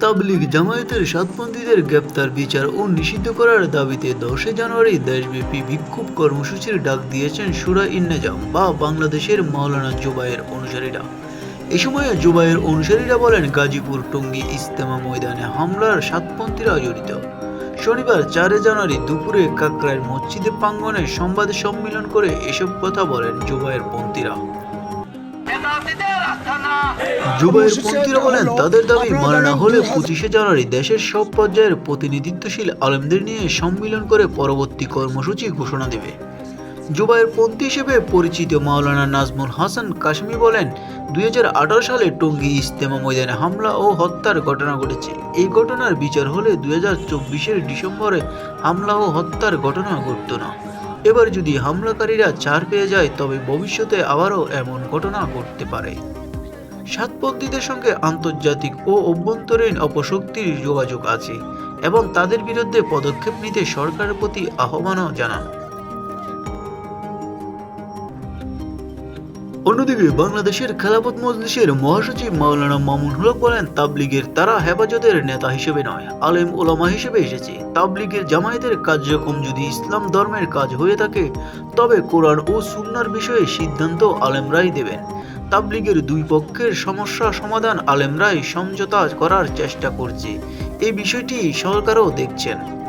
তাবলিগ জামায়াতের সাতপন্থীদের গ্রেপ্তার বিচার ও নিষিদ্ধ করার দাবিতে দশই জানুয়ারি দেশব্যাপী বিক্ষোভ কর্মসূচির ডাক দিয়েছেন সুরা ইন্নেজাম বা বাংলাদেশের মাওলানা জুবাইয়ের অনুসারীরা। এ সময় জুবাইয়ের অনুসারীরা বলেন, গাজীপুর টঙ্গী ইস্তেমা ময়দানে হামলার সাতপন্থীরা জড়িত। শনিবার চারে জানুয়ারি দুপুরে কাকরাইল মসজিদে প্রাঙ্গনে সংবাদ সম্মেলন করে এসব কথা বলেন জুবাইয়ের পন্থীরা জুবাইর পন্থীরা বলেন তাদের দাবি না হলে পঁচিশে জানুয়ারি দেশের সব পর্যায়ের প্রতিনিধিত্বশীল আলেমদের নিয়ে সম্মিলন করে পরবর্তী কর্মসূচি ঘোষণা দেবে। জুবাইর পন্থী হিসেবে পরিচিত মাওলানা নাজমুল হাসান কাশ্মী বলেন, দুই হাজার আঠারো সালে টঙ্গী ইস্তেমা ময়দানে হামলা ও হত্যার ঘটনা ঘটেছে। এই ঘটনার বিচার হলে দুই হাজার ডিসেম্বরে হামলা ও হত্যার ঘটনা ঘটত না। এবার যদি হামলাকারীরা চার পেয়ে যায়, তবে ভবিষ্যতে আবারও এমন ঘটনা ঘটতে পারে। সাতপন্থীদের সঙ্গে আন্তর্জাতিক ও অভ্যন্তরীণ অপশক্তির যোগাযোগ আছে এবং তাদের বিরুদ্ধে পদক্ষেপ নিতে সরকারের প্রতি আহ্বানও জানান। অন্যদিকে বাংলাদেশের খেলাফত মজলিসের মহাসচিব মাওলানা মামুন হক বলেন, তাবলিগের তারা হেফাজতের নেতা হিসেবে নয়, আলেম ওলামা হিসেবে এসেছে। তাবলিগের জামায়াতের কার্যক্রম যদি ইসলাম ধর্মের কাজ হয়ে থাকে, তবে কোরআন ও সুন্নার বিষয়ে সিদ্ধান্ত আলেমরাই দেবেন। তাবলিগের দুই পক্ষের সমস্যা সমাধান আলেমরাই সমঝোতা করার চেষ্টা করছে। এই বিষয়টি সরকারও দেখছেন।